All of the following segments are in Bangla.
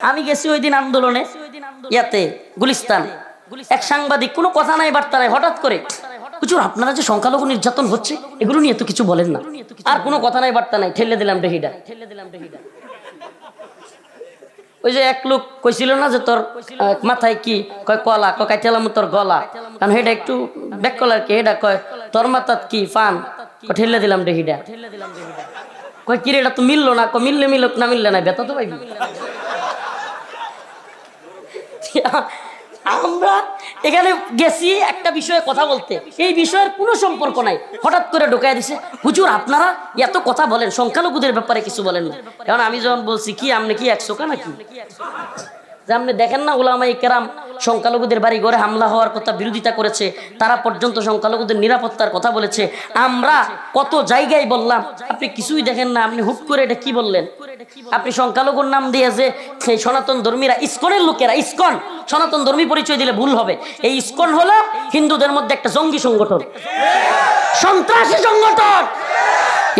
আমি গেছি ওই দিন আন্দোলনে, ইয়াতে, গুলিস্তান। এক সাংবাদিক, কোনো কথা নাই বার্তা নাই, হঠাৎ করে, হুজুর, আপনারা যে সংখ্যালঘু নির্যাতন হচ্ছে, এগুলো নিয়ে তো কিছু বলেন না। আর কোনো কথা নাই বার্তা নাই, ঠেলে দিলাম ডেহিডা ঠেলে দিলাম ডেহিডা ওই যে এক লোক কইছিল না যে তোর মাথায় কি, কয় কলা, কয় কাইতেলাম তোর গলা। কারণ হেডা একটু ব্যাক কলার কি, হেডা কয়, তোর মাথাত কি ফান? কয়, ঠেলে দিলাম ডেহিডা কয়, কিরে, এটা তো মিললো না, কয়, মিললে মিলুক না মিললে না বেতা তো পাইবি। আমরা এখানে গেছি একটা বিষয়ে কথা বলতে। এই বিষয়ের কোনো সম্পর্ক নাই। হঠাৎ করে ঢোকায় দিছে। হুজুর, আপনারা এত কথা বলেন, সংখ্যালঘুদের ব্যাপারে কিছু বলেন না। কারণ আমি যখন বলছি, কি, আপনি কি একশো কা নাকি? যে আপনি দেখেন না ওলামাই কেরাম সংখ্যালঘুদের বাড়ি ঘরে হামলা হওয়ার কথা বিরোধিতা করেছে, তারা পর্যন্ত সংখ্যালঘুদের নিরাপত্তার কথা বলেছে। আমরা কত জায়গায় বললাম, আপনি কিছুই দেখেন না, আপনি হুট করে এটা কি বললেন? আপনি সংখ্যালঘুর নাম দিয়ে যে সেই সনাতন ধর্মীরা ইস্কনের লোকেরা, ইস্কন, সনাতন ধর্মী পরিচয় দিলে ভুল হবে। এই ইস্কন হলো হিন্দুদের মধ্যে একটা জঙ্গি সংগঠন। সন্ত্রাসী সংগঠন।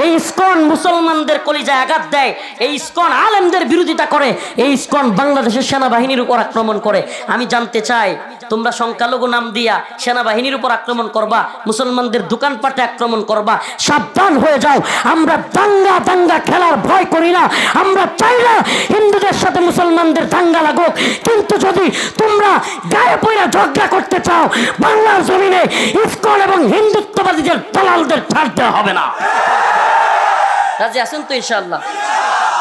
এই ইস্কন মুসলমানদের কলিজায় আঘাত দেয়, এই ইস্কন আলেমদের বিরোধিতা করে, এই ইস্কন বাংলাদেশের সেনাবাহিনীর উপর আক্রমণ করে। আমি জানতে চাই, তোমরা সংখ্যালঘু নাম দিয়া সেনাবাহিনীর উপর আক্রমণ করবা, মুসলমানদের দোকানপাটে আক্রমণ করবা, সাবধান হয়ে যাও। আমরা দাঙ্গা দাঙ্গা খেলার ভয় করি না। আমরা চাই না হিন্দুদের সাথে মুসলমানদের দাঙ্গা লাগুক। কিন্তু যদি তোমরা গায়ে পয়রা ঝগড়া করতে চাও, বাংলার জমিনে ইস্কন এবং হিন্দুত্ববাদীদের দালালদের ছাড় দেওয়া হবে না। রাজি আছেন তো ইনশাল্লাহ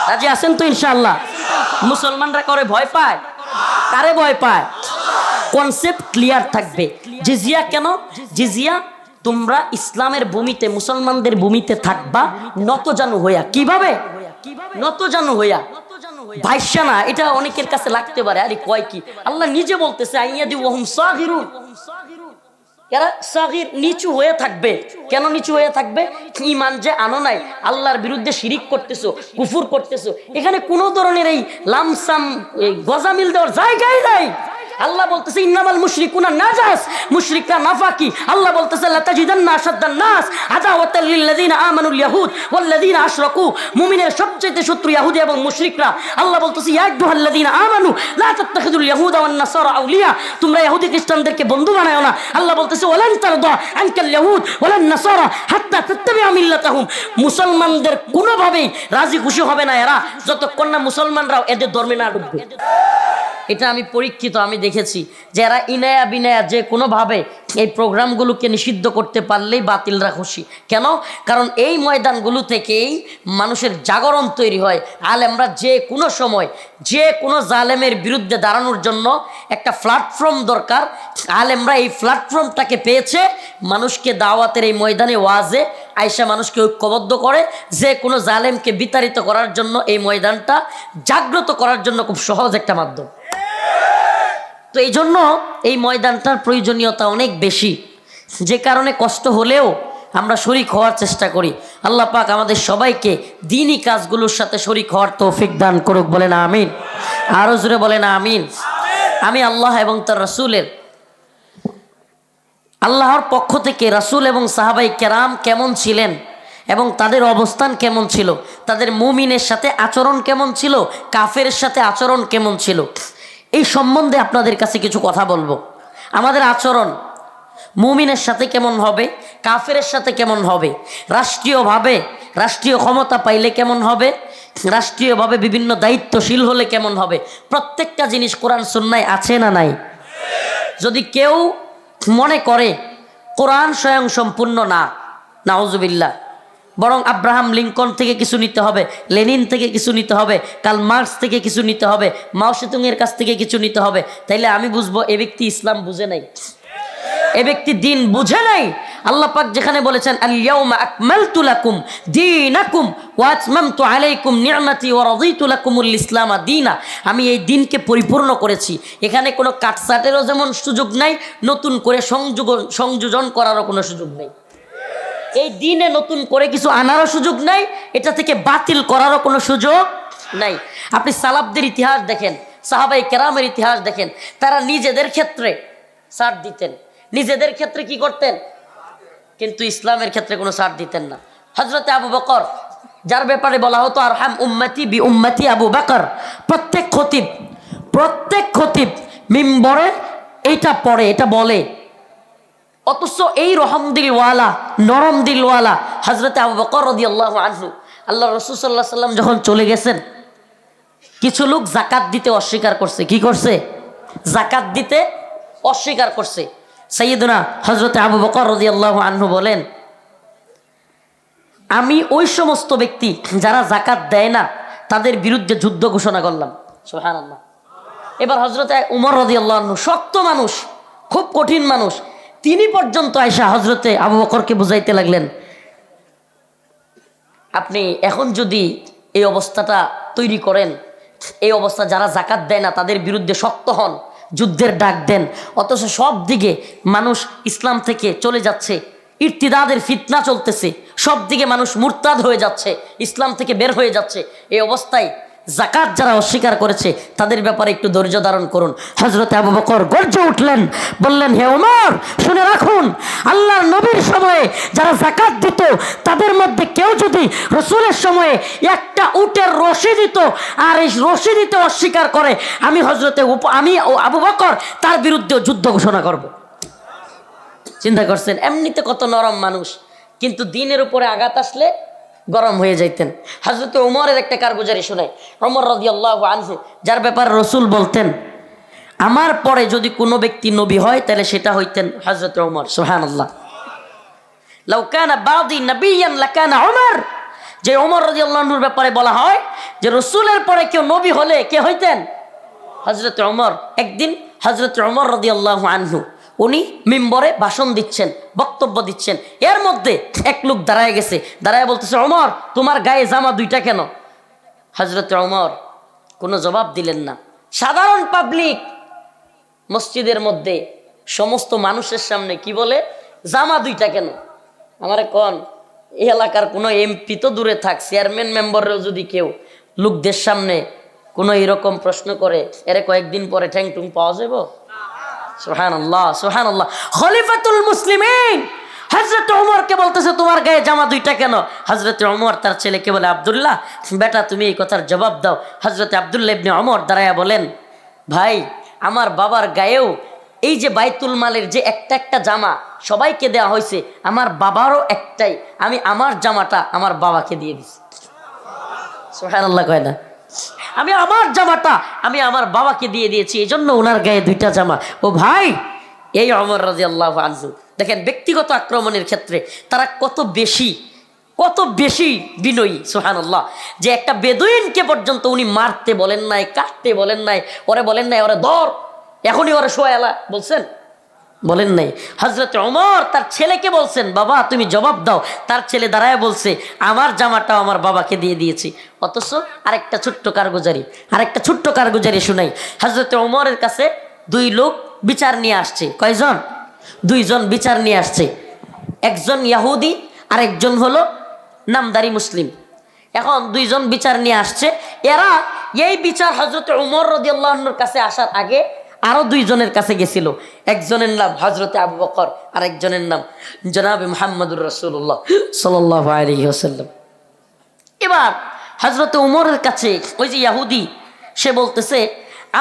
রাজি আছেন তো ইনশাল্লাহ মুসলমানরা করে ভয় পায়? কারে ভয় পায়? কনসেপ্ট ক্লিয়ার থাকবে। জিজিয়া কেন? জিজিয়া, তোমরা ইসলামের ভূমিতে, মুসলমানদের ভূমিতে থাকবা নত জানু হইয়া। কীভাবে? নত জানু হইয়া। ভাইসা না, এটা অনেকের কাছে লাগতে পারে। আরে কয় কি? আল্লাহ নিজে বলতেছে আইয়া দি ওহম সাগিরুন। এরা সাগির নিচু হয়ে থাকবে। কেন নিচু হয়ে থাকবে? ইমান যে আনো নাই, আল্লাহর বিরুদ্ধে শিরিক করতেছো, কুফুর করতেছো, এখানে কোনো ধরনের এই লামসাম গজামিল দেওয়ার জায়গায় নাই। আল্লাহ বলতেছে, ইন্নামাল মুশরিকুনা নাজাস, মুশরিকরা নাফাকি। আল্লাহ বলতেছে, লাতাজিদান্না আশাদ্দান নাস, আদাওয়াতাল লিল্লাযিনা আমানুল ইয়াহুদ ওয়াল্লাযিনা আশরাকু। মুমিনের সবচেয়ে শত্রু ইহুদি এবং মুশরিকরা। আল্লাহ বলতেছে, ইয়া আইয়ুহাল্লাযিনা আমানু, লা তাত্তাখিদুল ইয়াহুদা ওয়ান নাসারা আউলিয়া। তোমরা ইহুদি খ্রিস্টানদেরকে বন্ধু বানায়ো না। আল্লাহ বলতেছে ওয়ালান তারদা আনকাল ইয়াহুদ ওয়ালান নাসারা হাত্তা তাত্তাবিআ মিল্লাতাহুম। মুসলমানদের কোনোভাবেই রাজি খুশি হবে না এরা, যতক্ষণ না মুসলমানরাও এদের ধর্মে না ঢুকবে। এটা আমি পরীক্ষিত, আমি দেখেছি। যে এরা ইনায়া বিনায়া যে কোনোভাবে এই প্রোগ্রামগুলোকে নিষিদ্ধ করতে পারলেই বাতিলরা খুশি। কেন? কারণ এই ময়দানগুলো থেকেই মানুষের জাগরণ তৈরি হয়। আলেমরা যে কোনো সময়, যে কোনো জালেমের বিরুদ্ধে দাঁড়ানোর জন্য একটা প্ল্যাটফর্ম দরকার। আলেমরা এই প্ল্যাটফর্মটাকে পেয়েছে, মানুষকে দাওয়াতের এই ময়দানে ওয়াজে আয়সা মানুষকে ঐক্যবদ্ধ করে, যে কোনো জালেমকে বিতাড়িত করার জন্য এই ময়দানটা জাগ্রত করার জন্য খুব সহজ একটা মাধ্যম। তো এই জন্য এই ময়দানটার প্রয়োজনীয়তা অনেক বেশি। যে কারণে কষ্ট হলেও আমরা শরিক হওয়ার চেষ্টা করি। আল্লাহ পাক আমাদের সবাইকে দিনই কাজগুলোর সাথে শরিক হওয়ার তৌফিক দান করুক বলে না আমিন। আরও জোরে বলে না আমিন। আমি আল্লাহ এবং তার রসুলের, আল্লাহর পক্ষ থেকে রাসূল এবং সাহাবাই কেরাম কেমন ছিলেন এবং তাদের অবস্থান কেমন ছিল, তাদের মুমিনের সাথে আচরণ কেমন ছিল, কাফের সাথে আচরণ কেমন ছিল এই সম্বন্ধে আপনাদের কাছে কিছু কথা বলব। আমাদের আচরণ, মুমিনের সাথে কেমন হবে কাফের সাথে কেমন হবে, রাষ্ট্রীয়ভাবে রাষ্ট্রীয় ক্ষমতা পাইলে কেমন হবে, রাষ্ট্রীয়ভাবে বিভিন্ন দায়িত্বশীল হলে কেমন হবে, প্রত্যেকটা জিনিস কোরআন সুন্নায় আছে না নাই? যদি কেউ মনে করে, কোরআন স্বয়ং সম্পূর্ণ না, নাউজুবিল্লাহ। বরং আব্রাহাম লিঙ্কন থেকে কিছু নিতে হবে, লেনিন থেকে কিছু নিতে হবে কাল মার্কস থেকে কিছু নিতে হবে, মাও সেতুংয়ের কাছ থেকে কিছু নিতে হবে। তাইলে আমি বুঝব এ ব্যক্তি ইসলাম বুঝে নাই। এ ব্যক্তি দিন বুঝে নাই। আল্লাহ পাক যেখানে বলেছেন লাকুম আলাইকুম ইসলাম আমি এই দিনকে পরিপূর্ণ করেছি। এখানে কোনো কাটসাটেরও যেমন সুযোগ নাই, নতুন করে সংযোগ সংযোজন করারও কোনো সুযোগ নেই। এই দিনে নতুন করে কিছু আনারও সুযোগ নাই, এটা থেকে বাতিল করারও কোনো সুযোগ নাই। আপনি সালাবদের ইতিহাস দেখেন সাহাবাই কেরামের ইতিহাস দেখেন, তারা নিজেদের ক্ষেত্রে ছাড় দিতেন। নিজেদের ক্ষেত্রে কি করতেন? কিন্তু ইসলামের ক্ষেত্রে কোনো ছাড় দিতেন না। হজরতে আবু বকর, যার ব্যাপারে বলা হতো আর হাম উম্মতি বি উম্মতি আবু বকর। প্রত্যেক খতিব প্রত্যেক খতিব মিম্বরে এইটা পড়ে, এটা বলে। অথচ এই রহম দিলওয়ালা, নরম দিলওয়ালা হজরতে আবু বকর আল্লাহ আনহু আল্লাহ রসুল্লাহ সাল্লাম যখন চলে গেছেন, কিছু লোক জাকাত দিতে অস্বীকার করছে। কি করছে? জাকাত দিতে অস্বীকার করছে। সৈয়দনা হজরতে আবু বকর আল্লাহ আনহু বলেন, আমি ওই সমস্ত ব্যক্তি যারা জাকাত দেয় না, তাদের বিরুদ্ধে যুদ্ধ ঘোষণা করলাম। সুবহানাল্লাহ। এবার হজরত উমর রাদিয়াল্লাহু আনহু শক্ত মানুষ, খুব কঠিন মানুষ তিনি পর্যন্ত আয়সা হজরতে আবু বকরকে বুঝাইতে লাগলেন, আপনি এখন যদি এই অবস্থাটা তৈরি করেন, এই অবস্থা যারা জাকাত দেয় না, তাদের বিরুদ্ধে শক্ত হন, যুদ্ধের ডাক দেন, অথচ সব দিকে মানুষ ইসলাম থেকে চলে যাচ্ছে, ইর্তিদাদের ফিতনা চলতেছে, সব দিকে মানুষ মুরতাদ হয়ে যাচ্ছে, ইসলাম থেকে বের হয়ে যাচ্ছে, এই অবস্থায় জাকাত যারা অস্বীকার করেছে, তাদের ব্যাপারে একটু ধৈর্য ধারণ করুন। হজরত আবু বকর গর্জে উঠলেন, বললেন, হে ওমর, শুনে রাখুন, আল্লাহর নবীর সময়ে যারা জাকাত দিত, তাদের মধ্যে কেউ যদি রসুলের সময়ে একটা উটের রশি দিত আর এই রশি দিতে অস্বীকার করে, আমি হজরতে আমি আবু বকর তার বিরুদ্ধে যুদ্ধ ঘোষণা করব। চিন্তা করছেন, এমনিতে কত নরম মানুষ, কিন্তু দিনের উপরে আঘাত আসলে গরম হয়ে যাইতেন। হাজরত উমরের একটা কারগুজারি শোনায়। অমর রদিয়াল্লাহ আনহু যার ব্যাপারে রসুল বলতেন, আমার পরে যদি কোনো ব্যক্তি নবী হয়, তাহলে সেটা হইতেন হজরত ওমর সোহান আল্লাহ লাউকানা বাদি নবিয়ান লাকানা ওমর যে ওমর রাদিয়াল্লাহুর ব্যাপারে বলা হয় যে, রসুলের পরে কেউ নবী হলে কে হইতেন? হজরত ওমর একদিন হজরত ওমর রাদিয়াল্লাহু আনহু উনি মিম্বরে ভাষণ দিচ্ছেন, বক্তব্য দিচ্ছেন। এর মধ্যে এক লোক দাঁড়ায় গেছে। দাঁড়ায় বলতেছে, ওমর, তোমার গায়ে জামা দুইটা কেন? হজরত ওমর কোনো জবাব দিলেন না। সাধারণ পাবলিক মসজিদের মধ্যে সমস্ত মানুষের সামনে কি বলে? জামা দুইটা কেন? আমার কন এই এলাকার কোনো এমপি তো দূরে থাক, চেয়ারম্যান মেম্বাররাও যদি কেউ লোকদের সামনে কোনো এরকম প্রশ্ন করে, এরে কয়েকদিন পরে ঠ্যাং টুং পাওয়া যাব? খলিফাতুল মুসলিমিন! হজরত ওমরকে বলতেছে, তোমার গায়ে জামা দুইটা কেন? হজরত ওমর তার ছেলেকে বলে, আব্দুল্লাহ, বেটা, তুমি এই কথার জবাব দাও। হজরত আব্দুল্লাহ ইবনে ওমর বলেন, ভাই, আমার বাবার গায়েও এই যে বাইতুল মালের যে একটা একটা জামা সবাইকে দেওয়া হয়েছে, আমার বাবারও একটাই। আমি আমার জামাটা আমার বাবাকে দিয়ে দিছি। সোহান আল্লাহ কয় না। আমি আমার জামাটা, আমি আমার বাবাকে দিয়ে দিয়েছি এই জন্য ওনার গায়ে দুইটা জামা। ও ভাই, এই অমর রাজি আল্লাহ আনহু, দেখেন ব্যক্তিগত আক্রমণের ক্ষেত্রে তারা কত বেশি কত বেশি বিনয়ী সোহান আল্লাহ যে একটা বেদুইনকে পর্যন্ত উনি মারতে বলেন নাই, কাটতে বলেন নাই, ওরে বলেন নাই, ওরে ধর, এখনই ওরে শোয়ালা বলছেন? বলেন নাই। হজরত ওমর তার ছেলেকে বলছেন, বাবা, তুমি জবাব দাও। তার ছেলে দাঁড়ায় বলছে, আমার জামাটাও আমার বাবাকে দিয়ে দিয়েছি। অথচ আরেকটা ছোট্ট কারগুজারি, আরেকটা ছোট্ট কারগুজারি শুনাই। হজরত ওমরের কাছে দুই লোক বিচার নিয়ে আসছে। কয়জন? দুইজন বিচার নিয়ে আসছে। একজন ইয়াহুদি আর একজন হলো নামদারি মুসলিম। এখন দুইজন বিচার নিয়ে আসছে। এরা এই বিচার হজরত উমর রদিয়াল্লাহর কাছে আসার আগে আরও দুইজনের কাছে গেছিল। একজনের নাম হজরতে আবু বকর, আর একজনের নাম জনাবে মোহাম্মদুর রসুল্লাহ সাল্লাহ আলী ওসাল্লাম এবার হজরত উমরের কাছে ওই যে ইয়াহুদি, সে বলতেছে,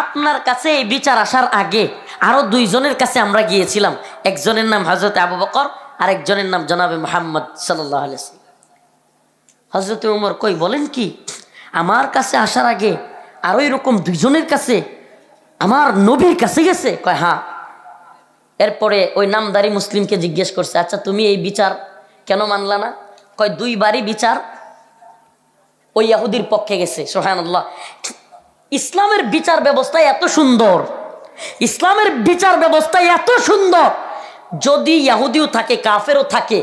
আপনার কাছে এই বিচার আসার আগে আরও দুইজনের কাছে আমরা গিয়েছিলাম। একজনের নাম হজরত আবু বকর, আর একজনের নাম জনাবে মোহাম্মদ সাল্লাহ আলিয়া হজরত উমর কই, বলেন কি, আমার কাছে আসার আগে আরও এরকম দুইজনের কাছে আমার নবীর কাছে গেছে, কয় হ্যাঁ। এরপরে ওই নামদারি মুসলিমকে জিজ্ঞেস করছে আচ্ছা তুমি এই বিচার কেন মানলা না? কয়, দুইবারই বিচার ওই ইয়াহুদির পক্ষে গেছে সোহান ইসলামের বিচার ব্যবস্থা এত সুন্দর, ইসলামের বিচার ব্যবস্থা এত সুন্দর, যদি ইয়াহুদিও থাকে, কাফেরও থাকে,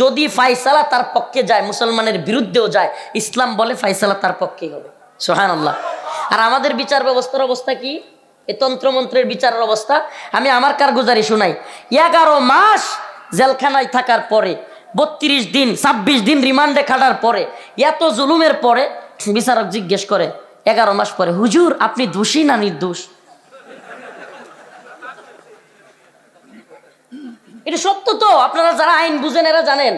যদি ফাইসালা তার পক্ষে যায়, মুসলমানের বিরুদ্ধেও যায়, ইসলাম বলে ফাইসালা তার পক্ষেই হবে সোহান আল্লাহ আর আমাদের বিচার ব্যবস্থার অবস্থা কি? এ তন্ত্রমন্ত্রের বিচারের অবস্থা। আমি আমার কারগুজারি শোনাই। এগারো মাস জেলখানায় থাকার পরে, বত্রিশ দিন, ছাব্বিশ দিন রিমান্ডে খাটার পরে, এত জুলুমের পরে বিচারক জিজ্ঞেস করে, এগারো মাস পরে, হুজুর, আপনি দোষী না নির্দোষ? এটা সত্য তো। আপনারা যারা আইন বুঝেন, এরা জানেন।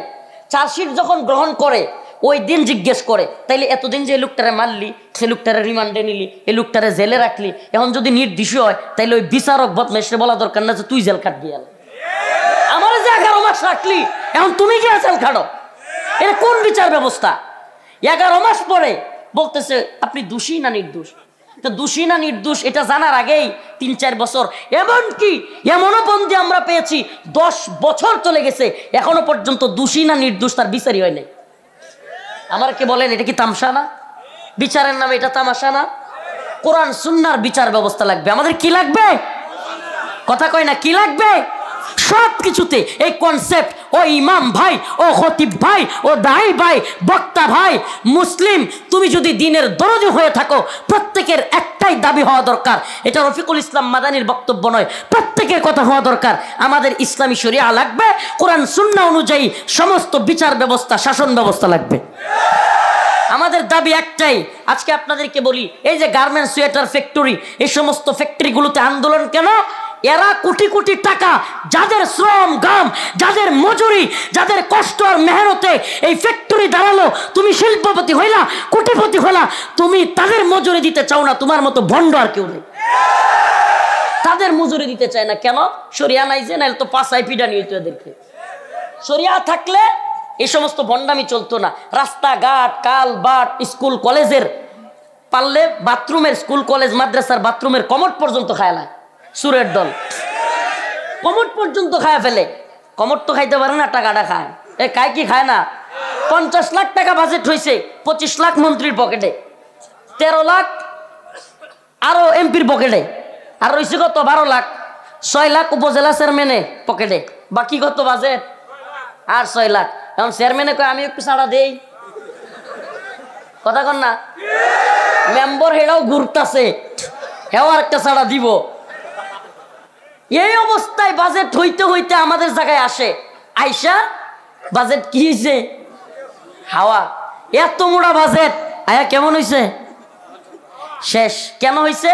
চার্জশিট যখন গ্রহণ করে ওই দিন জিজ্ঞেস করে, তাইলে এতদিন যে লোকটারে মারলি, সে লোকটারে রিমান্ডে নিলি এই লোকটারে জেলে রাখলি, এখন যদি নির্দিশ হয়, তাইলে ওই বিচারক বদমেশে বলা দরকার না যে তুই জেল কাটবি আমার যে এগারো মাস রাখলি, এখন তুমি কি জেল খাটো। এটা কোন বিচার ব্যবস্থা? এগারো মাস পরে। বলতেছে, আপনি দোষী না নির্দোষ? তো দোষী না নির্দোষ, এটা জানার আগেই তিন চার বছর। এমন কি এমনও বন্দি আমরা পেয়েছি, দশ বছর চলে গেছে, এখনও পর্যন্ত দোষী না নির্দোষ তার বিচারই হয় নাই। আমার কে বলেন, এটা কি তামসা না বিচারের নামে এটা তামাশা না কোরআন, সুন্নার বিচার ব্যবস্থা লাগবে। আমাদের কি লাগবে? কথা কয় না, কি লাগবে? সব কিছুতে এই কনসেপ্ট ও ইমাম ভাই, ও খতিব ভাই, ও দাই ভাই, বক্তা ভাই, মুসলিম, তুমি যদি দিনের দরদি হয়ে থাকো, প্রত্যেকের একটাই দাবি হওয়া দরকার। এটা রফিকুল ইসলাম মাদানির বক্তব্য নয়, প্রত্যেকের কথা হওয়া দরকার। আমাদের ইসলামী শরিয়া লাগবে, কোরআন সুন্না অনুযায়ী সমস্ত বিচার ব্যবস্থা, শাসন ব্যবস্থা লাগবে। আমাদের দাবি একটাই, আজকে আপনাদেরকে বলি, এই যে গার্মেন্টস সোয়েটার ফ্যাক্টরি এই সমস্ত ফ্যাক্টরিগুলোতে আন্দোলন কেন? এরা কোটি কোটি টাকা যাদের শ্রম, গাম, যাদের মজুরি, যাদের কষ্ট আর মেহনতে এই ফ্যাক্টরি দাঁড়াল, তুমি শিল্পপতি হইলা, কোটিপতি হইলা তুমি তাদের মজুরি দিতে চাও না, তোমার মতো ভণ্ড আর কেউ নেই। তাদের মজুরি দিতে চায় না, কেন? সরিয়া নাই যে নাহলে তো পাঁচাই পিডা নিয়ে এদেরকে। সরিয়া থাকলে এই সমস্ত ভণ্ডামি চলতো না। রাস্তাঘাট, কাল বাট স্কুল, কলেজের পারলে বাথরুমের স্কুল, কলেজ, মাদ্রাসার বাথরুমের কমট পর্যন্ত খায়লা সুরের দল। কমট পর্যন্ত খায় ফেলে। কমট তো খাইতে পারে না, টাকাটা খায়। এ, খায় কি খায় না? পঞ্চাশ লাখ টাকা বাজেট হয়েছে পঁচিশ লাখ মন্ত্রীর পকেটে। তেরো লাখ আরও এমপির পকেটে। আর রয়েছে কত বারো লাখ। ছয় লাখ উপজেলা চেয়ারম্যানে পকেটে। বাকি কত বাজেট আর ছয় লাখ। এখন চেয়ারম্যানে কয়, আমি একটু ছাড়া দেই। কথা কন না? মেম্বার হেটাও ঘুরতাছে। হেও আর একটা ছাড়া দিব। এই অবস্থায় বাজেট হইতে হইতে আমাদের জায়গায় আসে। আইসা বাজেট কি হয়েছে হাওয়া। এত মোটা বাজেট আয়া, কেমন হয়েছে শেষ। কেন হয়েছে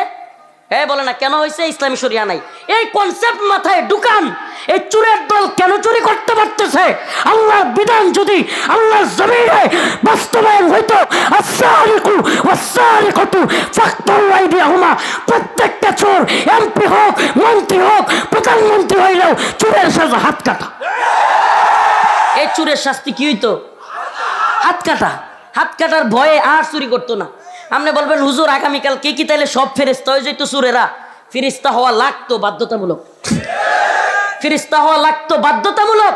হ্যাঁ বলে না, কেন হয়েছে ইসলামী শরিয়া নাই। এই কনসেপ্ট মাথায় ঢুকান। এই চুরের দল কেন চুরি করতে পারতেছে? আল্লাহর বিধান যদি আল্লাহর জমিনে বাস্তবায়ন হইতো আসারিকু ওয়াসারিকতু ফাকতুল আইদিয়াহুমা প্রত্যেকটা চোর, এমপি হোক, মন্ত্রী হোক প্রধানমন্ত্রী হইলেও চুরের সাজা হাত কাটা। এই চুরের শাস্তি কি হইতো? হাত কাটা। হাত কাটার ভয়ে আর চুরি করতো না। আপনি বলবেন, হুজুর, আগামীকাল কে কি তাইলে সব ফেরিস্তা হয়ে যেত সুরেরা ফিরিস্তা হওয়া লাগতো বাধ্যতামূলক। ফিরিস্তা হওয়া লাগতো বাধ্যতামূলক।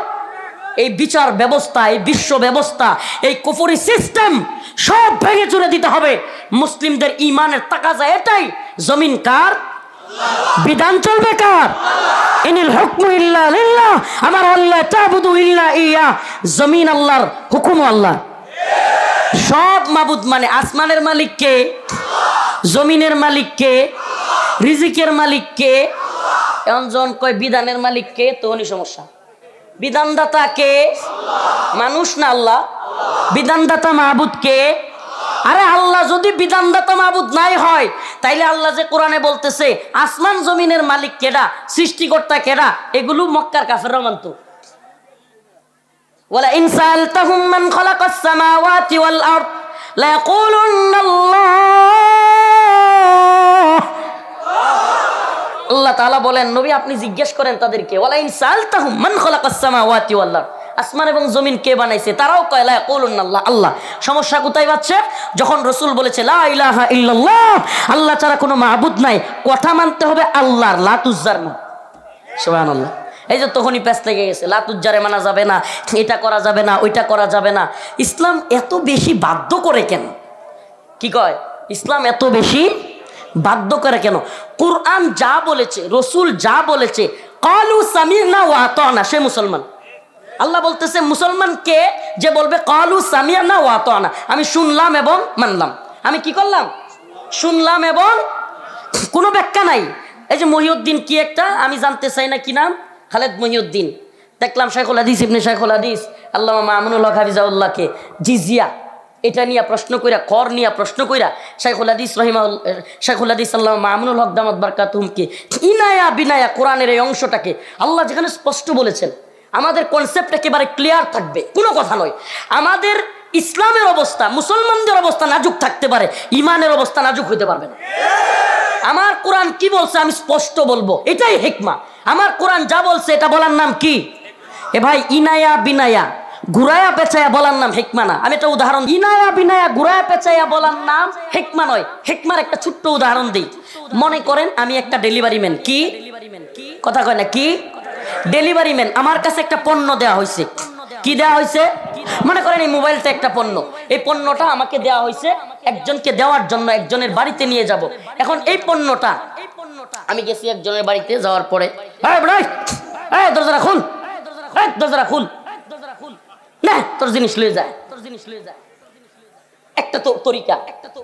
এই বিচার ব্যবস্থা, এই বিশ্ব ব্যবস্থা, এই কুফরি সিস্টেম সব ভেঙে চুরে দিতে হবে। মুসলিমদের ইমানের যায় এটাই। জমিন কার? বিধান চলবে কার? ইনিল হুকমু ইল্লা লিল্লাহ, আমার আল্লাহ তাবুদু ইল্লা ইয়া, জমিন আল্লাহর, হুকুম আল্লাহ সব মাবুদ মানে আসমানের মালিক কে? জমিনের মালিক কে? রিজিকের মালিক কে? জন কয় বিধানের মালিক কে, তো উনি সমস্যা। বিধানদাতা কে? মানুষ না আল্লাহ? বিধানদাতা মাহবুদ কে? আরে আল্লাহ যদি বিধানদাতা মাবুদ নাই হয়, তাইলে আল্লাহ যে কোরআনে বলতেছে, আসমান জমিনের মালিক কেডা, সৃষ্টিকর্তা কেডা, এগুলো মক্কার কাফেররা রমান্ত ইনসাল তাহুম মান খালাকাস সামাওয়াতি ওয়াল আরদ, লা ইয়াকুলুন্না আল্লাহ তাআলা বলেন, নবী আপনি জিজ্ঞেস করেন তাদেরকে, ওয়ালা ইনসাল তাহুম মান খোলা সামাওয়াতি ওয়াতি আল্লাহ আসমান এবং জমিন কে বানাইছে? তারাও কয়, লা আল্লাহ আল্লাহ। সমস্যা কোথায় পাচ্ছে? যখন রসুল বলেছে আল্লাহ ছাড়া কোনো মাহবুদ নাই। কথা মানতে হবে আল্লাহর লা তুজ্জার না এই যে তখনই প্যাস লেগে গেছে, লাতুজ্জারে মানা যাবে না, এটা করা যাবে না, ওইটা করা যাবে না। ইসলাম এত বেশি বাধ্য করে কেন? কি কয়? ইসলাম এত বেশি বাধ্য করে কেন? কোরআন যা বলেছে, রসুল যা বলেছে, কলু সামির না ওয়াত না সে মুসলমান। আল্লাহ বলতেছে, মুসলমান কে যে বলবে, কলু সামিয়া না ওয়াত না আমি শুনলাম এবং মানলাম। আমি কি করলাম? শুনলাম এবং কোনো ব্যাখ্যা নাই। এই যে মহিউদ্দিন কি একটা? আমি জানতে চাই না কি নাম? খালেদ মহিউদ্দিন। দেখলাম শেখুল হাদিস, ইবনে শেখুল হাদিস। আল্লাহ মামুনুল হক হাফিজাউল্লাহকে জিজিয়া। এটা নিয়ে প্রশ্ন কইরা কর নিয়ে প্রশ্ন কইরা শেখুল হাদিস রহিমা শেখুল হাদিস আল্লাহ মামুনুল হক দামত বারকাতুমকে ইনায়া বিনায়া কোরআনের এই অংশটাকে আল্লাহ যেখানে স্পষ্ট বলেছেন আমাদের কনসেপ্ট একেবারে ক্লিয়ার থাকবে। কোনো কথা নয়। আমাদের ইসলামের অবস্থা, মুসলমানদের অবস্থা নাজুক থাকতে পারে, ইমানের অবস্থা নাজুক হইতে পারবে না। আমার কোরআন কি বলছে আমি স্পষ্ট বলব, এটাই হেকমা। আমার কোরআন যা বলছে, এটা বলার নাম কি? এ ভাই, ইনায়া বিনায়া, ঘুরায়া পেঁচায়া বলার নাম হেকমা না। আমি একটা উদাহরণ ইনায়া বিনায়া, ঘুরায়া পেঁচায়া বলার নাম হেকমা নয়। হেকমার একটা ছোট্ট উদাহরণ দিই। মনে করেন আমি একটা ডেলিভারি ম্যান কি? কথা কয় না, কি? ডেলিভারি ম্যান আমার কাছে একটা পণ্য দেওয়া হয়েছে কি দেওয়া হয়েছে মনে করেন এই মোবাইলটা একটা পণ্য। এই পণ্যটা আমাকে দেওয়া হয়েছে একজনকে দেওয়ার জন্য, একজনের বাড়িতে নিয়ে যাব। এখন এই পণ্যটা আমি গেছি একজনের বাড়িতে যাওয়ার পরে। দরজাটা খুল দরজাটা খুল না তোর জিনিস লয়ে যায় তোর জিনিস লয়ে যায় একটা তো তরিকা।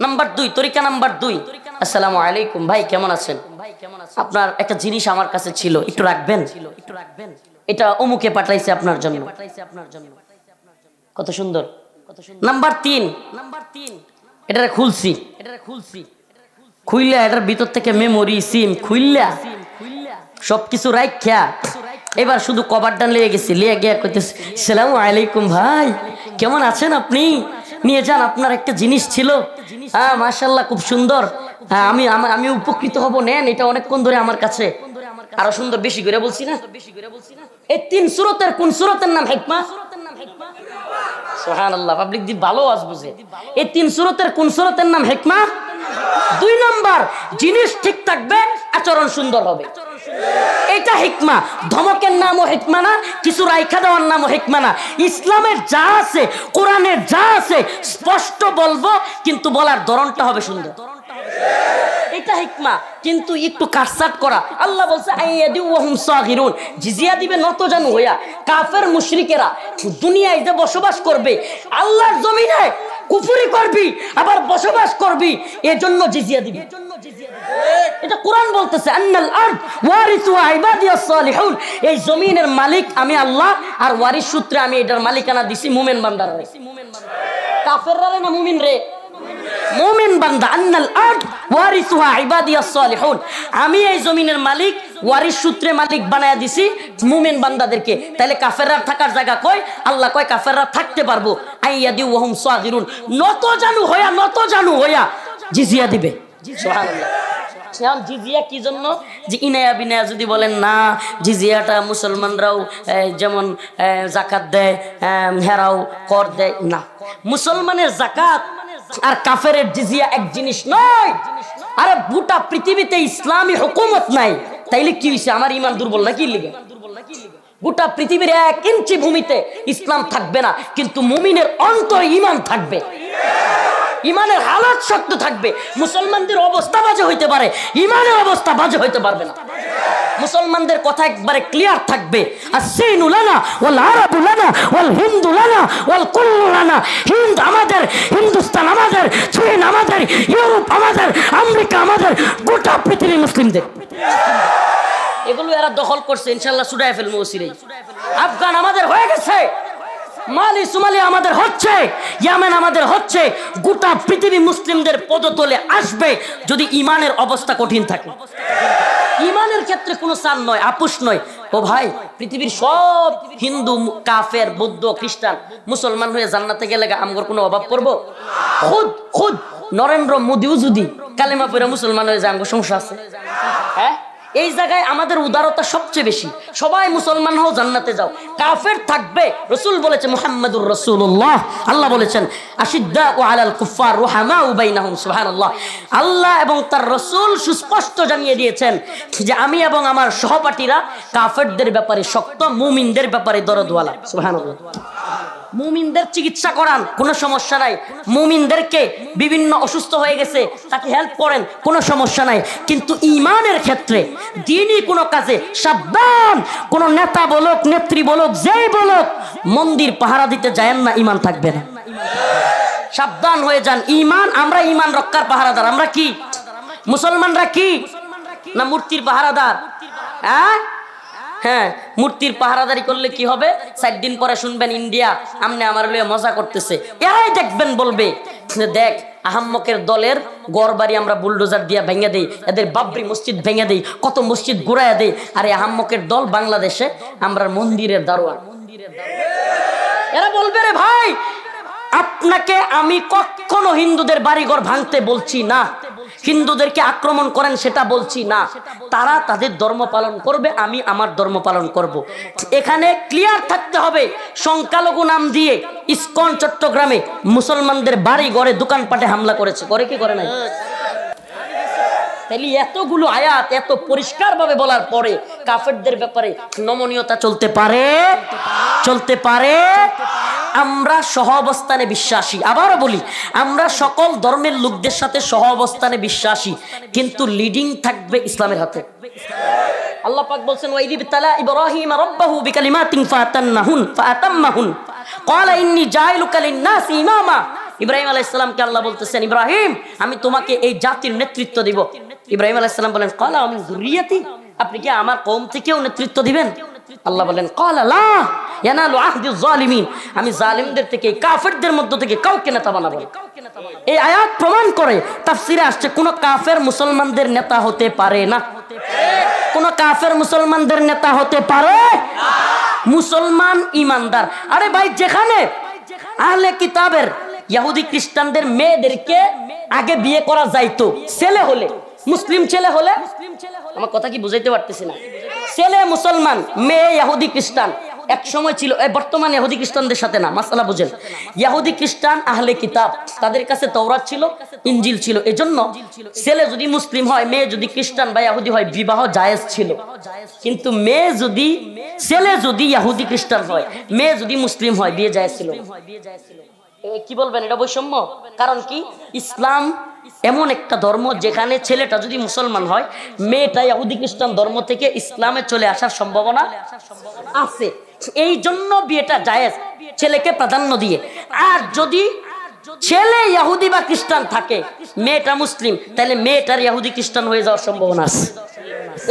নাম্বার দুই, তরিকা নাম্বার দুই। আসসালামু আলাইকুম, ভাই, কেমন আছেন? আপনার একটা জিনিস আমার কাছে ছিল, একটু রাখবেন? একটু রাখবেন এটা অমুকে পাঠাইছে আপনার জন্য। কত সুন্দর। কত সুন্দর নাম্বার তিন। নাম্বার তিন এটা খুলছি। এটা খুলছি খুইলা, এটার ভিতর থেকে মেমোরি সিম খুইলা। সবকিছু রাইখা। এবার শুধু কভারটা লিয়ে গেছি লিয়ে গিয়ে কইতেছি, সালাম আলাইকুম ভাই, কেমন আছেন আপনি? নিয়ে যান, আপনার একটা জিনিস ছিল। হ্যাঁ মার্শাল্লাহ খুব সুন্দর। হ্যাঁ আমি, আমা- উপকৃত হব, নেন, এটা অনেকক্ষণ ধরে আমার কাছে। আরও সুন্দর, বেশি করে বলছি না? এই তিন সুরতের, কোন সুরতের নাম হেকমা? সোহান পাবলিক ভালো এই দুই নাম্বার, জিনিস ঠিক থাকবে, আচরণ সুন্দর হবে। এটা হিকমা। ধমকের নামও হিকমা না, কিছু রাইখা দেওয়ার নামও হিকমা না। ইসলামের যা আছে, কোরআনের যা আছে, স্পষ্ট বলব, কিন্তু বলার ধরনটা হবে সুন্দর। এটা হিকমা, কিন্তু একটু কাটসাট করা। আল্লাহ বলছে জিজিয়া দিবে নত জানু হইয়া। কাফের মুশরিকেরা দুনিয়ায় যে বসবাস করবে, আল্লাহর জমিনে কুফরি করবি, আবার বসবাস করবি, এজন্য জিজিয়া দিবি। এটা কোরআন বলতেছে, আন্নাল আরদ ওয়ারিসু ইবাদিয়াস সালিহুন। এই জমিনের মালিক আমি আল্লাহ, আর ওয়ারিস সূত্রে আমি এটার মালিকানা দিছি মুমিন বান্দার কাফেররা না মুমিন রে? মুমিন বান্দা আন্নাল আরদ ওয়ারিসুহা ইবাদিয়াস সালিহুন। আমি এই জমিনের মালিক ওয়ারিস সূত্রে মালিক বানায়া দিছি মুমিন বান্দাদেরকে। তাহলে কাফেররা থাকার জায়গা কই? আল্লাহ কয় কাফেররা থাকতে পারব। আইয়াদি ওয়াহুম সাগিরুন। নত জানু হইয়া নত জানু হইয়া জিজিয়া দিবে। সুবহানাল্লাহ। এখন জিজিয়া কি জন্য? যে ইনায়া বিনায়া যদি বলেন না জিজিয়াটা মুসলমানরাও যেমন জাকাত দেয় হেরাও কর দেয়। না। মুসলমানের জাকাত আর কাফেরের জিজিয়া এক জিনিস নয়। আরে গোটা পৃথিবীতে ইসলামী হুকুমত নাই। তাইলে কি হয়েছে আমার ইমান দুর্বল না কি লিগে গোটা পৃথিবীর এক ইঞ্চি ভূমিতে ইসলাম থাকবে না, কিন্তু মুমিনের অন্তরে ইমান থাকবে। ইমানের হালত শক্ত থাকবে। মুসলমানদের অবস্থা বাজে হইতে পারে ইমানের অবস্থা বাজে হইতে পারবে না। মুসলমানদের কথা একবারে ক্লিয়ার থাকবে। আর সিনু লানা ওল আরব লানা ওল হিন্দু লানা ওল কুল্লু লানা। হিন্দ আমাদের, হিন্দুস্তান আমাদের, চীন আমাদের, ইউরোপ আমাদের, আমেরিকা আমাদের, গোটা পৃথিবী মুসলিমদের। এগুলো এরা দখল করছে ইনশাল্লাহ সুডায় ফেলব সিরেই আফগান আমাদের হয়ে গেছে। মালি সুমালি আমাদের হচ্ছে, ইয়ামেন আমাদের হচ্ছে, গোটা পৃথিবী মুসলিমদের পদতলে আসবে যদি ইমানের অবস্থা কঠিন থাকে। ইমানের ক্ষেত্রে কোনো চান নয় আপুস নয়। ও ভাই, পৃথিবীর সব হিন্দু, কাফের, বৌদ্ধ, খ্রিস্টান মুসলমান হয়ে জান্নাতে গেলে আমগর কোনো অভাব পড়ব? খুদ খুদ। নরেন্দ্র মোদীও যদি কালেমা পরে মুসলমান হয়ে যায় আমগর সমস্যা আছে। হ্যাঁ? এই জায়গায় আমাদের উদারতা সবচেয়ে বেশি। সবাই মুসলমান হও, জান্নাতে যাও। কাফের থাকবে, রসুল বলেছে মুহাম্মদুর রসুল্লাহ আল্লাহ বলেছেন আশিদ্দা ও আলাল কুফার রুহামা উবাইনাহুম সুবহানাল্লাহ। আল্লাহ আল্লাহ এবং তার রসুল সুস্পষ্ট জানিয়ে দিয়েছেন যে আমি এবং আমার সহপাঠীরা কাফেরদের ব্যাপারে শক্ত, মুমিনদের ব্যাপারে দরদওয়ালা সুবহানাল্লাহ। মুমিনদের চিকিৎসা করান, কোনো সমস্যা নাই। মুমিনদেরকে বিভিন্ন অসুস্থ হয়ে গেছে, তাকে হেল্প করেন, কোনো সমস্যা নাই। কিন্তু ইমানের ক্ষেত্রে দিনই কোনো কাজে সাবধান, কোনো নেতা বলুক, নেত্রী বলুক, যেই বলুক, মন্দির পাহারা দিতে যায়েন না, ইমান থাকবে না। সাবধান হয়ে যান। ইমান, আমরা ইমান রক্ষার পাহারাদার, আমরা কি? মুসলমানরা কি? না মূর্তির পাহারাদার? হ্যাঁ? হ্যাঁ মূর্তির পাহারাদারি করলে কি হবে? চার দিন পরে শুনবেন ইন্ডিয়া আমনে আমার লইয়া মজা করতেছে। এরাই দেখবেন বলবে দেখ, আহাম্মকের দলের গড় বাড়ি আমরা বুলডোজার দিয়া ভেঙে দেই, এদের বাবরি মসজিদ ভেঙে দেই, কত মসজিদ ঘুরাইয়া দেই। আর এই আহাম্মকের দল বাংলাদেশে, আমরা মন্দিরের দারোয়ান। এরা বলবে রে ভাই, আপনাকে আমি কখনো হিন্দুদের বাড়িঘর ভাঙতে বলছি না। হিন্দুদেরকে আক্রমণ করেন, সেটা বলছি না। তারা তাদের ধর্ম পালন করবে, আমি আমার ধর্ম পালন করব। এখানে ক্লিয়ার থাকতে হবে, সংখ্যালঘু নাম দিয়ে ইসকন, চট্টগ্রামে মুসলমানদের বাড়ি, ঘরে, দোকানপাটে হামলা করেছে। করে কি করে নাই? তাহলে এতগুলো আয়াত এত পরিষ্কার ভাবে বলার পরে কাফেরদের ব্যাপারে নমনীয়তা চলতে পারে? চলতে পারে? আমরা সহ অবস্থানে বিশ্বাসী। আবারও বলি, আমরা সকল ধর্মের লোকদের সাথে সহ অবস্থানে বিশ্বাসী, কিন্তু লিডিং থাকবে ইসলামের হাতে। বলছেন আল্লাহ বলতেছেন আমি তোমাকে এই জাতির নেতৃত্ব দিব। ইব্রাহিম আলাইহিস সালাম বলেন, ক্বালা আমি আপনি কি আমার কওম থেকেও নেতৃত্ব দিবেন? আল্লাহ বলেন ক্বালা লা ইয়ানালু আহদিজ জালিমিন। আমি জালিমদের থেকে, কাফেরদের মধ্য থেকে কাউকে নেতা বানাবো এই আয়াত প্রমাণ করে, তাফসিরে আসছে, কোন কাফের মুসলমানদের নেতা হতে পারে না। কোন কাফের মুসলমানদের নেতা হতে পারে মুসলমান ইমানদার। আরে ভাই, যেখানে আহলে কিতাবের ইহুদি খ্রিস্টানদের মেয়েদেরকে আগে বিয়ে করা যাইতো, ছেলে হলে, মুসলিম ছেলে হলে, আমার কথা কি বুঝাইতে পারতেছি না? ছেলে মুসলমান, মেয়ে ইহুদি খ্রিস্টান। এক সময় ছিল বর্তমান ইহুদি খ্রিস্টানদের সাথে না, মাসালা বুঝেন। ইহুদি খ্রিস্টান, আহলে কিতাব, তাদের কাছে তওরাত ছিল, ইনজিল ছিল। এজন্য ছেলে যদি মুসলিম হয়, মেয়ে যদি খ্রিস্টান বা ইহুদি হয়, বিবাহ জায়েজ ছিল। কিন্তু মেয়ে যদি, ছেলে যদি ইহুদি খ্রিস্টান হয়, মেয়ে যদি মুসলিম হয়, বিয়ে জায়েজ ছিল। কি বলবেন? এটা বৈষম্য? কারণ কি? ইসলাম এমন একটা ধর্ম যেখানে ছেলেটা যদি মুসলমান হয়, মেয়েটা ইহুদি খ্রিস্টান ধর্ম থেকে ইসলামে চলে আসার সম্ভাবনা আছে। এই জন্য বিয়েটা জায়েজ, ছেলেকে প্রাধান্য দিয়ে। আর যদি ছেলে ইহুদি বা খ্রিস্টান থাকে, মেয়েটা মুসলিম, তাহলে মেয়েটার ইহুদি খ্রিস্টান হয়ে যাওয়ার সম্ভাবনা আছে।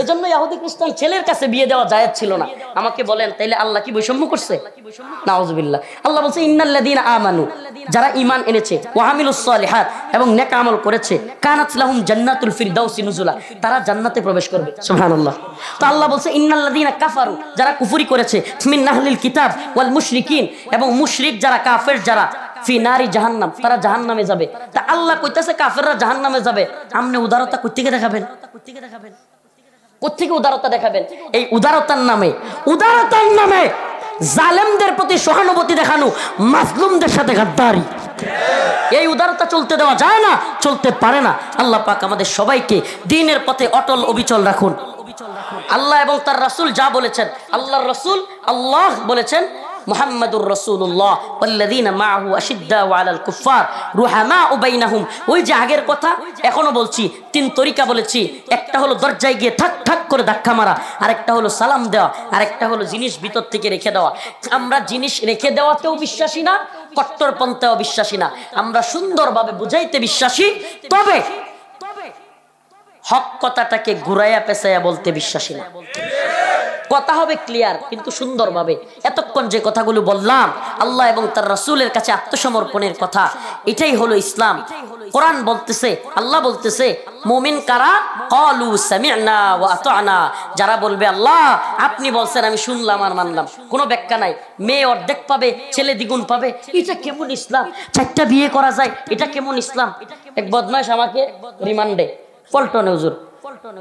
এই জন্য ইহুদি খ্রিস্টান ছেলের কাছে বিয়ে দেওয়া জায়েজ ছিল না। আমাকে বলেন, তাইলে আল্লাহ কি বৈষম্য করছে? নাউজুবিল্লাহ। আল্লাহ বলছে, ইন্নাল্লাযীনা আমানু। যারা ঈমান এনেছে ওয়া এবং নেক আমল করেছে, কানাত লাহুম জান্নাতুল ফিরদাউসি নুজুলা, তারা জান্নাতে প্রবেশ করবে। সুবহানাল্লাহ। তো আল্লাহ বলছে, ইন্নাল্লাযীনা কাফারু যারা কুফরি করেছে, মিন নাহলিল কিতাব ওয়াল মুশরিকিন এবং মুশরিক যারা, কাফের যারা, ফি নারি জাহান্নাম, তারা জাহান্নামে যাবে। তা আল্লাহ কইতাছে, কাফেররা জাহান্নামে যাবে। আমনে উদারতা কোত্থেকে দেখাবেন? কোত্থেকে দেখাবেন কোথেকে উদারতা দেখাবেন? এই উদারতার নামে উদারতার নামে জালেমদের প্রতি সহানুভূতি দেখানো মাসলুমদের সাথে গাদ্দারি। এই উদারতা চলতে দেওয়া যায় না, চলতে পারে না। আল্লাহ পাক আমাদের সবাইকে দিনের পথে অটল অবিচল রাখুন। আল্লাহ এবং তার রাসূল যা বলেছেন, আল্লাহর রাসূল আল্লাহ বলেছেন মুহাম্মাদুর রাসূলুল্লাহ ওয়াল্লাযীনা মাআহু আশিদ্দাউ আলাল কুফফার রুহামাউ বাইনাহুম। ওই যে আগের কথা, এখনও বলছি, তিন তরিকা বলেছি। একটা হলো দরজায় গিয়ে ঠাক ঠাক করে ধাক্কা মারা, আরেকটা হলো সালাম দেওয়া, আরেকটা হলো জিনিস ভিতর থেকে রেখে দেওয়া। আমরা জিনিস রেখে দেওয়াতেও বিশ্বাসী না কট্টরপন্থাও বিশ্বাসী না। আমরা সুন্দরভাবে বুঝাইতে বিশ্বাসী, তবে হক কথাটাকে ঘুরাইয়া পেঁচাইয়া বলতে বিশ্বাসী না। কথা হবে ক্লিয়ার কিন্তু সুন্দরভাবে। এতক্ষণ যে কথাগুলো বললাম, আল্লাহ এবং তার রাসূলের কাছে আত্মসমর্পণের কথা, এটাই হলো ইসলাম। কোরআন বলতেছে, আল্লাহ বলতেছে, মুমিন কারা? কলু সামি'না যারা বলবে, আল্লাহ, আপনি বলছেন, আমি শুনলাম আর মানলাম। কোনো ব্যাখ্যা নাই। মেয়ে অর্ধেক পাবে, ছেলে দ্বিগুণ পাবে। এটা কেমন ইসলাম? চারটা বিয়ে করা যায়, এটা কেমন ইসলাম? এক বদমাশ আমাকে রিমান্ডে। পল্টনে হুজুর।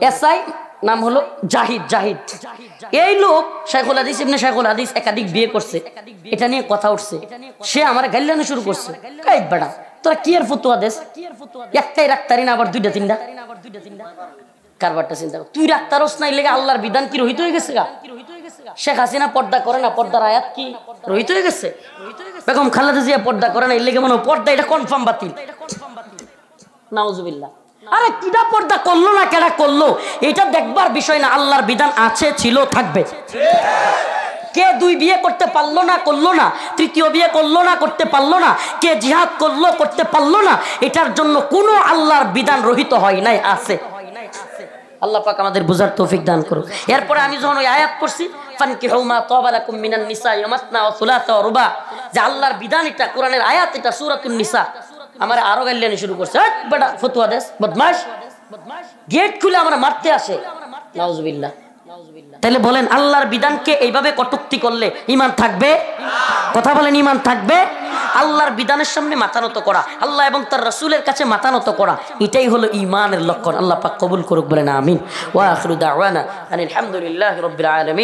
এসআই নাম হলো জাহিদ জাহিদ। এই লোক শাইখুল হাদিস, ইবনে শাইখুল হাদিস একাধিক বিয়ে করছে। এটা নিয়ে কথা উঠছে। সে আমার গাইলানো শুরু করছে। কাই বেড়া তোরা কি আর ফতুয়া দেশ একটাই রাখতারি না, আবার দুইটা তিনটা? কারবারটা চিন্তা। তুই লেগে আল্লাহর বিধান কি রহিত হয়ে গেছে গা? শেখ হাসিনা পর্দা করে না, পর্দার আয়াত কি? রহিত হয়ে গেছে? বেগম জিয়া পর্দা করে না এর লেগে মনে পর্দা, এটা কনফার্ম বাতিল। নাউজুবিল্লাহ। আরে কিডা পর্দা করল না কেডা করল? এটা দেখবার বিষয় না, আল্লাহর বিধান আছে, ছিল, থাকবে। কে দুই বিয়ে করতে পারল না, করল না? তৃতীয় বিয়ে করল না, করতে পারল না? কে জিহাদ করল, করতে পারল না? এটার জন্য কোনো আল্লাহর বিধান রহিত হয় নাই, আছে। আল্লাহ পাক আমাদের বুঝার তৌফিক দান করুন এরপরে আমি যখন ওই আয়াত করছি যে আল্লাহর বিধান এটা, কোরআনের আয়াত এটা, সূরাতুন নিসা। আমার আরও গাইলানি শুরু করছে। হট বেটা, ফতোয়া দেস, বদমাশ। গেট খুলে আমরা মারতে আসে। নাউজুবিল্লাহ। তাহলে বলেন, আল্লাহর বিধানকে এইভাবে কটুক্তি করলে ইমান থাকবে? কথা বলেন ইমান থাকবে? আল্লাহর বিধানের সামনে মাথা নত করা, আল্লাহ এবং তার রসুলের কাছে মাথা নত করা, এটাই হলো ইমানের লক্ষণ। আল্লাহ পাক কবুল করুক, বলেন, আমিন। ওয়া আখিরু দাওয়ানা আনিল হামদুলিল্লাহি রাব্বিল আলামিন।